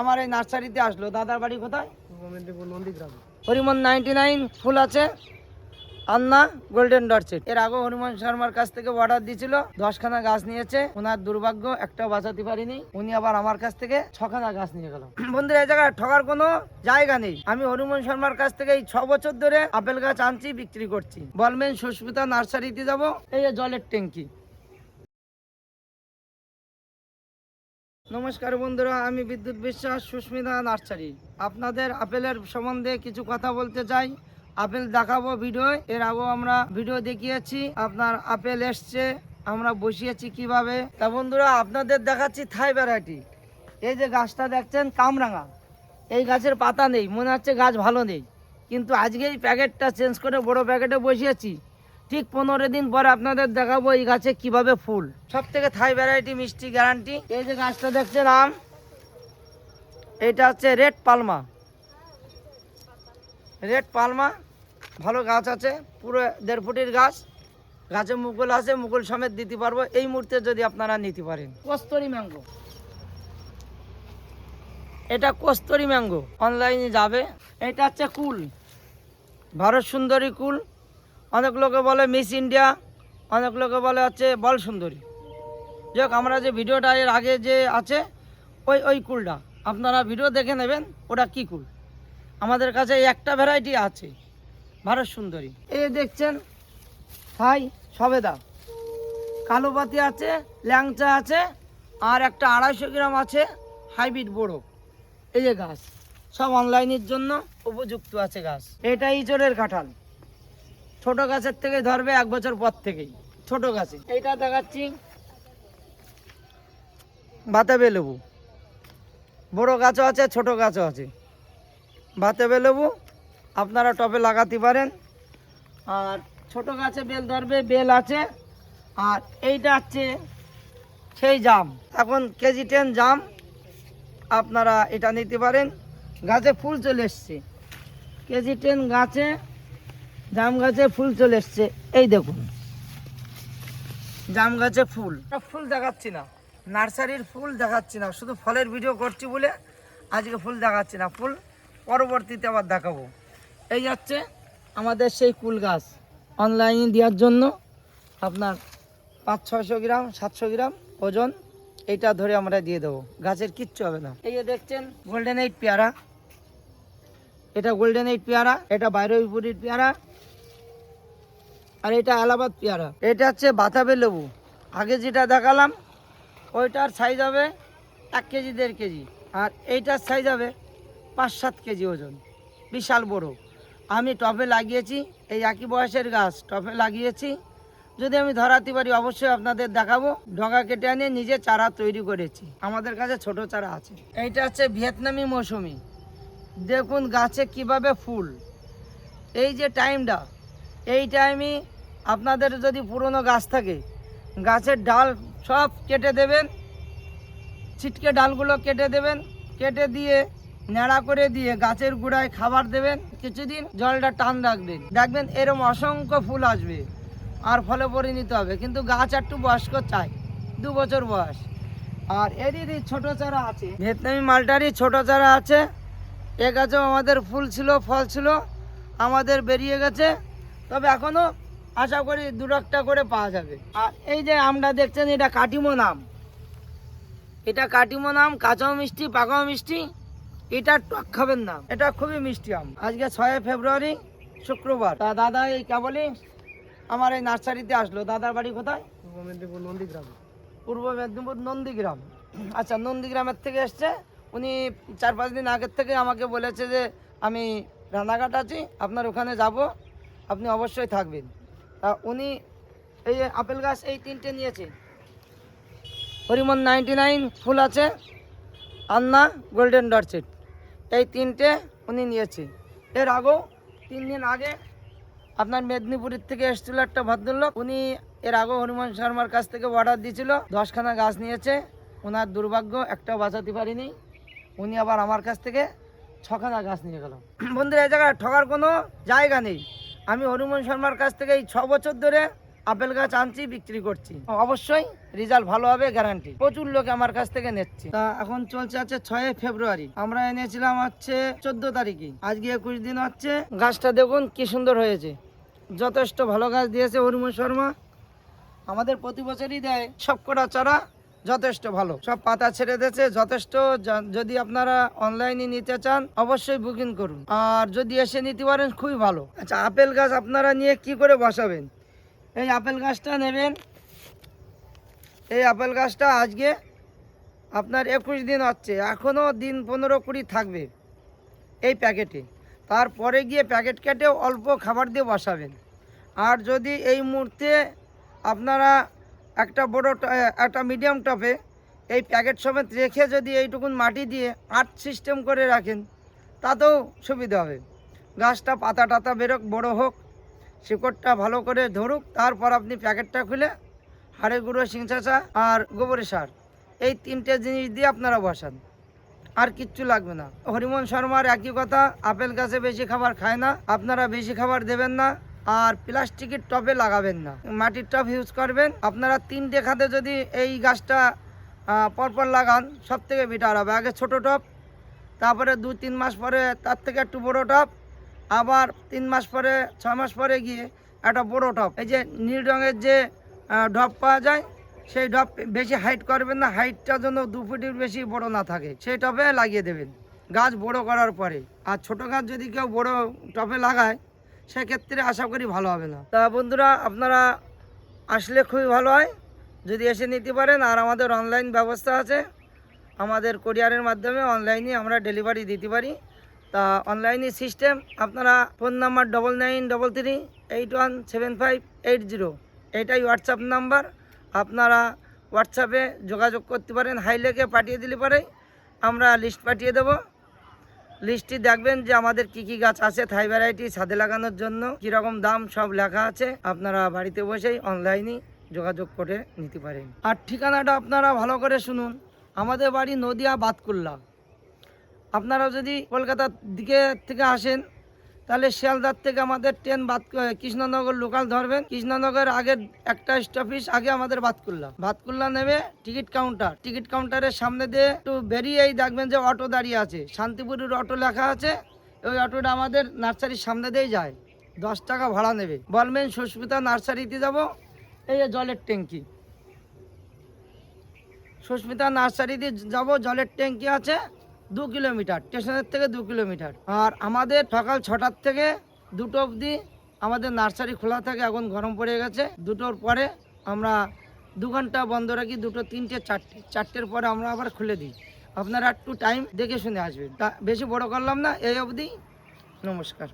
আমার এই নার্সারিতে আসলো। দাদার বাড়ি কোথায়? হরিমন নাইনটি নাইন ফুল আছে। আন্না গোল্ডেন ডটসেট এর আগে হনুমান শর্মার কাছ থেকে অর্ডার দিয়েছিল। দশখানা গাছ নিয়েছে। ওনার দুর্ভাগ্য একটাও বাঁচাতে পারিনি। উনি আবার আমার কাছ থেকে ছখানা গাছ নিয়ে গেল। বন্ধুরা এই জায়গায় ঠকার কোনো জায়গা নেই। আমি হনুমান শর্মার কাছ থেকে এই ছ বছর ধরে আপেল গাছ আনছি বিক্রি করছি। বলবেন সুস্মিতা নার্সারিতে যাব। এই যে জলের ট্যাঙ্কি। নমস্কার বন্ধুরা, আমি বিদ্যুৎ বিশ্বাস, সুস্মিতা নার্সারি। আপনাদের আপেলের সম্বন্ধে কিছু কথা বলতে চাই। আপেল দেখাবো ভিডিও, এর আগেও আমরা ভিডিও দেখিয়েছি। আপনার আপেল এসছে, আমরা বসিয়েছি কীভাবে। তা বন্ধুরা, আপনাদের দেখাচ্ছি থাই ভ্যারাইটি। এই যে গাছটা দেখছেন, কামরাঙা। এই গাছের পাতা নেই, মনে হচ্ছে গাছ ভালো নেই। কিন্তু আজকে এই প্যাকেটটা চেঞ্জ করে বড় প্যাকেটে বসিয়েছি। ঠিক পনেরো দিন পরে আপনাদের দেখাবো এই গাছে কীভাবে ফুল। সব থেকে থাই ভ্যারাইটি মিষ্টি গ্যারান্টি এই যে গাছটা দেখছেন আম এটা হচ্ছে রেড পালমা। রেড পালমা ভালো গাছ আছে পুরো দেড় ফুটের গাছ। গাছে মুকুল আছে মুকুল সমেত দিতে পারব। এই মুহূর্তে যদি আপনারা নিতে পারেন। কস্তরি ম্যাঙ্গো। এটা কস্তরি ম্যাঙ্গো। অনলাইনে যাবে। এটা হচ্ছে কুল ভারত সুন্দরী কুল। অনেক লোকে বলে মিস ইন্ডিয়া, অনেক লোকে বলে হচ্ছে বল সুন্দরী যাক আমরা যে ভিডিওটা এর আগে যে আছে, ওই ওই কুলটা। আপনারা ভিডিও দেখে নেবেন, ওটা কি কুল? আমাদের কাছে একটা ভ্যারাইটি আছে, ভারত সুন্দরী। এই দেখছেন হাই সবেদা। কালো পাতি আছে, ল্যাংচা আছে, আর একটা আড়াইশো গ্রাম আছে, হাইব্রিড বড়ো। এই যে গাছ, সব অনলাইনের জন্য উপযুক্ত আছে গাছ। এটা ইঁচড়ের কাঁঠাল। ছোট গাছের থেকে ধরবে এক বছর পর থেকেই। ছোট গাছে। এইটা দেখাচ্ছি। বাতাবে লেবু। বড় গাছও আছে, ছোট গাছও আছে। বাতাবে লেবু, আপনারা টবে লাগাতে পারেন। আর ছোট গাছে বেল ধরবে, বেল আছে। আর এইটা হচ্ছে সেই জাম। এখন কেজি টেন জাম আপনারা এটা নিতে পারেন। গাছে ফুল চলে এসছে। কেজি টেন গাছে জাম গাছে ফুল চলে এসছে। এই দেখুন। জাম গাছে ফুল। ফুল দেখাচ্ছি না। নার্সারির ফুল দেখাচ্ছি না। শুধু ফলের ভিডিও করছি বলে আজকে ফুল দেখাচ্ছি না। ফুল পরবর্তীতে আবার দেখাবো। এই যাচ্ছে আমাদের সেই কুল গাছ। অনলাইনে দেওয়ার জন্য আপনার পাঁচ, ছয়শো গ্রাম, সাতশো গ্রাম ওজন, এইটা ধরে আমরা দিয়ে দেবো। গাছের কিচ্ছু হবে না। এই যে দেখছেন গোল্ডেন এইট পেয়ারা। এটা গোল্ডেন এইট পেয়ারা, এটা বাইরবিপুরির পেয়ারা, আর এটা এলাহাবাদ পেয়ারা। এটা হচ্ছে বাতাবে লেবু। আগে যেটা দেখালাম, ওইটার সাইজ হবে এক কেজি, দেড় কেজি। আর এইটার সাইজ হবে পাঁচ সাত কেজি ওজন। বিশাল বড়। আমি টপে লাগিয়েছি, এই একই বয়সের গাছ টপে লাগিয়েছি। যদি আমি ধরাতে পারি, অবশ্যই আপনাদের দেখাবো। ডগা কেটে আনিয়ে নিজে চারা তৈরি করেছি। আমাদের কাছে ছোট চারা আছে। এইটা হচ্ছে ভিয়েতনামি মৌসুমি। দেখুন গাছে কীভাবে ফুল। এই যে টাইমটা, এই টাইমে আপনাদের যদি পুরনো গাছ থাকে, গাছের ডাল সব কেটে দেবেন, ছিটকে ডালগুলো কেটে দেবেন, কেটে দিয়ে নেড়া করে দিয়ে গাছের গোড়ায় খাবার দেবেন, কিছুদিন জলটা টান রাখবেন। দেখবেন এরম অসংখ্য ফুল আসবে, আর ফলে পরিণত হবে। কিন্তু গাছ একটু বয়স্ক চাই, দু বছর বয়স। আর এরই ছোট চারা আছে, ভিয়েতনামি মালটারই ছোট চারা আছে। এ গাছেও আমাদের ফুল ছিল ফল ছিল আমাদের বেরিয়ে গেছে। তবে এখনও আশা করি দু একটা করে পাওয়া যাবে। আর এই যে আমরা দেখছেন এটা কাটিমো নাম। এটা কাটিমো নাম কাঁচাও মিষ্টি পাকাও মিষ্টি এটা টক খাবেন না। এটা খুবই মিষ্টি আম। আজকে ছয় ফেব্রুয়ারি শুক্রবার। তা দাদা এই কেবলই আমার এই নার্সারিতে আসলো। দাদার বাড়ি কোথায়? পূর্ব মেদিনীপুর নন্দীগ্রাম। পূর্ব মেদিনীপুর নন্দীগ্রাম। আচ্ছা নন্দীগ্রামের থেকে এসছে। উনি চার পাঁচ দিন আগের থেকে আমাকে বলেছে যে, আমি রানাঘাট আছি, আপনার ওখানে যাব, আপনি অবশ্যই থাকবেন। তা উনি এই আপেল গাছ এই তিনটে নিয়েছে। হরিমন নাইনটি নাইন ফুল আছে, আন্না গোল্ডেন ডটসেট এই তিনটে উনি নিয়েছে। এর আগেও তিন দিন আগে আপনার মেদিনীপুরের থেকে এসেছিল একটা ভদ্রলোক, উনি এর আগেও হনুমান শর্মার কাছ থেকে অর্ডার দিয়েছিল, দশখানা গাছ নিয়েছে, ওনার দুর্ভাগ্য একটা বাঁচাতে পারিনি। উনি আবার আমার কাছ থেকে ছখানা গাছ নিয়ে গেল। বন্ধুরা, এই জায়গায় ঠকার কোনো জায়গা নেই। আমি হনুমান শর্মার কাছ থেকে এই ছ বছর ধরে আপেল গাছ আনছি, বিক্রি করছি। অবশ্যই রেজাল্ট ভালো হবে গ্যারান্টি প্রচুর লোক আমার কাছ থেকে নিচ্ছে। তা এখন চলছে আছে ছয় ফেব্রুয়ারি। আমরা এনেছিলাম হচ্ছে চোদ্দ তারিখে। আজকে একুশ দিন হচ্ছে। গাছটা দেখুন কি সুন্দর হয়েছে। যথেষ্ট ভালো গাছ দিয়েছে অরুণ শর্মা। আমাদের প্রতি বছরই দেয় সবকটা চারা। যথেষ্ট ভালো। সব পাতা ছেড়ে দিয়েছে, যথেষ্ট। যদি আপনারা অনলাইনে নিতে চান, অবশ্যই বুকিং করুন। আর যদি এসে নিতে পারেন, খুবই ভালো। আচ্ছা আপেল গাছ আপনারা নিয়ে কি করে বসাবেন? এই আপেল গাছটা নেবেন। এই আপেল গাছটা আজকে আপনার একুশ দিন হচ্ছে। এখনও দিন পনেরো কুড়ি থাকবে এই প্যাকেটে। তারপরে গিয়ে প্যাকেট কেটে অল্প খাবার দিয়ে বসাবেন। আর যদি এই মুহূর্তে আপনারা একটা বড় একটা মিডিয়াম টপে এই প্যাকেট সমেত রেখে যদি এইটুকুন মাটি দিয়ে আর্ট সিস্টেম করে রাখেন, তাতেও সুবিধা হবে। গাছটা পাতা টাতা বেরোক, বড় হোক, শিকড়টা ভালো করে ধরুক, তারপর আপনি প্যাকেটটা খুলে হাড়ে গুঁড়ো সিংচাচা আর গোবরের সার, এই তিনটে জিনিস দিয়ে আপনারা বসান। আর কিচ্ছু লাগবে না। হরিমন শর্মার একই কথা, আপেল গাছে বেশি খাবার খায় না, আপনারা বেশি খাবার দেবেন না। আর প্লাস্টিকের টবে লাগাবেন না। মাটির টব ইউজ করবেন। আপনারা তিনটে খাতে যদি এই গাছটা পরপর লাগান সব থেকে বেটার হবে। আগে ছোট টব, তারপরে দু তিন মাস পরে তার থেকে একটু বড় টব, আবার তিন মাস পরে ছ মাস পরে গিয়ে একটা বড় টব। এই যে নীল রঙের যে ঢপ পাওয়া যায়, সেই ঢপ বেশি হাইট করবেন না। হাইটটা যেন দু ফুটের বেশি বড় না থাকে। সেই টবে লাগিয়ে দেবেন। গাছ বড় করার পরে। আর ছোট গাছ যদি কেউ বড় টবে লাগায় সেক্ষেত্রে আশা করি ভালো হবে না। তা বন্ধুরা, আপনারা আসলে খুবই ভালো হয়। যদি এসে নিতে পারেন, আর আমাদের অনলাইন ব্যবস্থা আছে, আমাদের কোরিয়ারের মাধ্যমে অনলাইনে আমরা ডেলিভারি দিতে পারি। তা অনলাইনে সিস্টেম আপনারা phone number double nine double three eight one seven five eight zero এটাই হোয়াটসঅ্যাপ নাম্বার আপনারা হোয়াটসঅ্যাপে যোগাযোগ করতে পারেন হাইলেকে পাঠিয়ে দিলে পরে আমরা লিস্ট পাঠিয়ে দেবো। লিস্টটি দেখবেন যে আমাদের কি কি গাছ আছে থাই ভ্যারাইটি ছাদে লাগানোর জন্য। কীরকম দাম সব লেখা আছে। আপনারা বাড়িতে বসেই অনলাইনে যোগাযোগ করে নিতে পারেন। আর ঠিকানাটা আপনারা ভালো করে শুনুন। আমাদের বাড়ি নদিয়া, বাতকুল্লা। আপনারা যদি কলকাতার দিকে থেকে আসেন তাহলে শিয়ালদার থেকে আমাদের ট্রেন বাদ কৃষ্ণনগর লোকাল ধরবেন। কৃষ্ণনগর আগের একটা স্টপেজ আগে আমাদের বাতকুল্লা। বাতকুল্লা নেবে টিকিট কাউন্টার টিকিট কাউন্টারের সামনে দিয়ে একটু বেরিয়েই দেখবেন যে অটো দাঁড়িয়ে আছে। শান্তিপুরের অটো লেখা আছে। ওই অটোটা আমাদের নার্সারির সামনে দিয়েই যায়। দশ টাকা ভাড়া নেবে। বলবেন সুস্মিতা নার্সারিতে যাব। এই জলের ট্যাঙ্কি। সুস্মিতা নার্সারিতে যাব, জলের ট্যাঙ্কি আছে। দু কিলোমিটার, স্টেশনের থেকে দু কিলোমিটার। আর আমাদের সকাল ছটার থেকে দুটো অবধি আমাদের নার্সারি খোলা থাকে এখন গরম পড়ে গেছে। দুটোর পরে আমরা দু ঘণ্টা বন্ধ রাখি, দুটো, তিনটে, চারটে। চারটের পরে আমরা আবার খুলে দিই। আপনারা একটু টাইম দেখে শুনে আসবেন। বেশি বড় করলাম না, এই অবধি। নমস্কার।